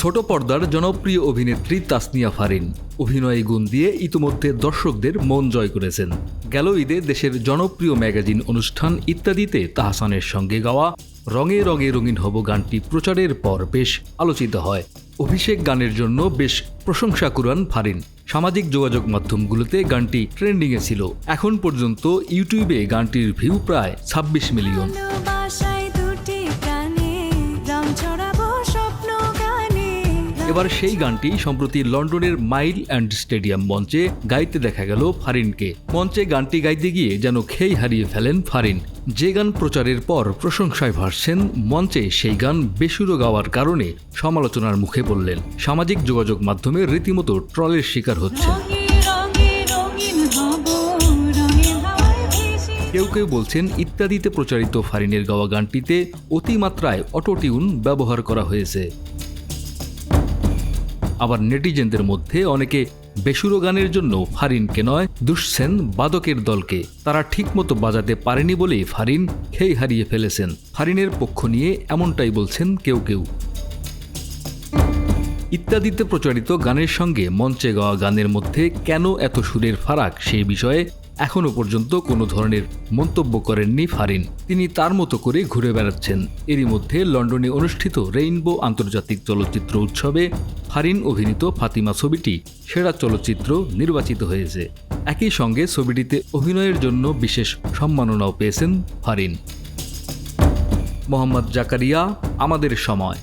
ছোট পর্দার জনপ্রিয় অভিনেত্রী তাসনিয়া ফারিন। অভিনয় গুণ দিয়ে ইতোমধ্যে দর্শকদের মন জয় করেছেন। গেল ঈদে দেশের জনপ্রিয় ম্যাগাজিন অনুষ্ঠান ইত্যাদিতে তাহসানের সঙ্গে গাওয়া রঙে রঙে রঙিন হব গানটি প্রচারের পর বেশ আলোচিত হয়। অভিষেক গানের জন্য বেশ প্রশংসা কুরান ফারিন। সামাজিক যোগাযোগ মাধ্যমগুলোতে গানটি ট্রেন্ডিংয়ে ছিল। এখন পর্যন্ত ইউটিউবে গানটির ভিউ প্রায় ছাব্বিশ মিলিয়ন। এবার সেই গানটি সম্প্রতি লন্ডনের মাইল অ্যান্ড স্টেডিয়াম মঞ্চে গাইতে দেখা গেল ফারিনকে। মঞ্চে গানটি গাইতে গিয়ে যেন খেই হারিয়ে ফেলেন ফারিন। যে গান প্রচারের পর প্রশংসায় ভাসছেন, মঞ্চে সেই গান বেসুরো গাওয়ার কারণে সমালোচনার মুখে পড়লেন। সামাজিক যোগাযোগ মাধ্যমে রীতিমতো ট্রলের শিকার হচ্ছে কেউ কেউ বলছেন, ইত্যাদিতে প্রচারিত ফারিনের গাওয়া গানটিতে অতিমাত্রায় অটোটিউন ব্যবহার করা হয়েছে। আবার নেটিজেনদের মধ্যে অনেকে বেসুরো গানের জন্য ফারিনকে নয় দুষছেন বাদকের দলকে। তারা ঠিকমতো বাজাতে পারেনি বলেই ফারিন খেই হারিয়ে ফেলেছেন। ফারিনের পক্ষ নিয়ে এমনটাই বলছেন কেউ কেউ। ইত্যাদিতে প্রচারিত গানের সঙ্গে মঞ্চে গাওয়া গানের মধ্যে কেন এত সুরের ফারাক সেই বিষয়ে এখনও পর্যন্ত কোনো ধরনের মন্তব্য করেননি ফারিন। তিনি তার মতো করে ঘুরে বেড়াচ্ছেন। এরই মধ্যে লন্ডনে অনুষ্ঠিত রেইনবো আন্তর্জাতিক চলচ্চিত্র উৎসবে ফারিন অভিনীত ফাতিমা ছবিটি সেরা চলচ্চিত্র নির্বাচিত হয়েছে। একই সঙ্গে ছবিটিতে অভিনয়ের জন্য বিশেষ সম্মাননাও পেয়েছেন ফারিন। মোহাম্মদ জাকারিয়া, আমাদের সময়।